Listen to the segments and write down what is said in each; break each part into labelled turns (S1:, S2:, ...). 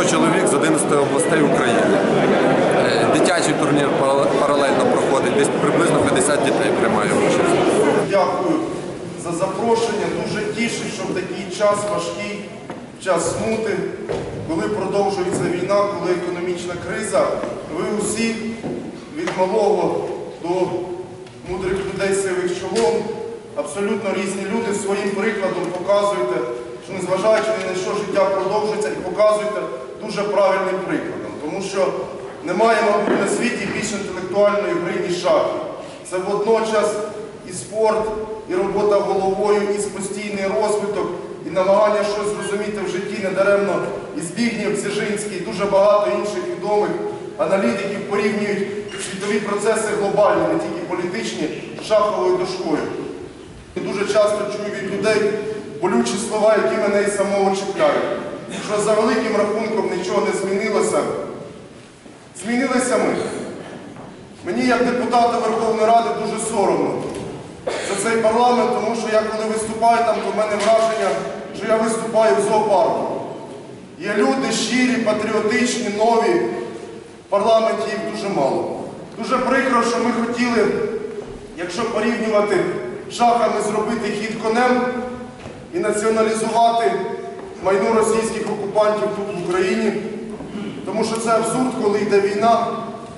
S1: 100 чоловік з 11 областей України. Е, Дитячий турнір паралельно проходить, десь приблизно 50 дітей приймає участь.
S2: Дякую за запрошення. Дуже тішу, що в такий час важкий, час смути, коли продовжується війна, коли економічна криза, ви усі від малого до мудрих людей сивих чолом, абсолютно різні люди своїм прикладом показуєте, що незважаючи на що життя продовжується, показуєте дуже правильним прикладом. Тому що немає, мабуть, на світі більш інтелектуальної гри, ніж шахи. Це водночас і спорт, і робота головою, і постійний розвиток, і намагання щось зрозуміти в житті недаремно. І Збігнєв Дзержинський, і дуже багато інших відомих аналітиків порівнюють світові процеси глобальні, не тільки політичні, з шаховою дошкою. І дуже часто чую від людей болючі слова, які мене і самого чіпляють. Що за великим рахунком нічого не змінилося. Змінилися ми. Мені, як депутату Верховної Ради, дуже соромно за цей парламент, тому що я коли виступаю там, то в мене враження, що я виступаю в зоопарку. Є люди щирі, патріотичні, нові. В парламенті їх дуже мало. Дуже прикро, що ми хотіли, якщо порівнювати шахами, зробити хід конем і націоналізувати майно російських окупантів тут в Україні. Тому що це абсурд, коли йде війна,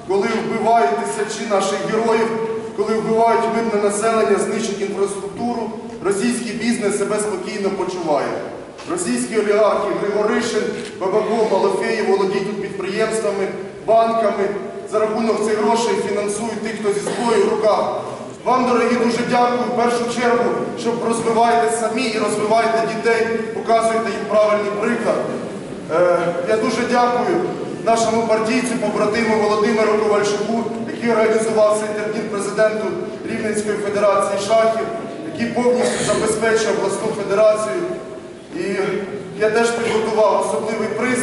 S2: коли вбивають тисячі наших героїв, коли вбивають мирне населення, знищують інфраструктуру, російський бізнес себе спокійно почуває. Російські олігархи Григоришин, Бабаков, Малофеєв володіють підприємствами, банками. За рахунок цих грошей фінансують тих, хто зі зброєю в руках. Вам, дорогі, дуже дякую в першу чергу, щоб розвиваєте самі і розвиваєте дітей, показуєте їм правильний приклад. Е, Я дуже дякую нашому партійцю, побратиму Володимиру Ковальчуку, який організував цей термін президенту Рівненської федерації шахів, який повністю забезпечив обласну федерацію. І я теж підготував особливий приз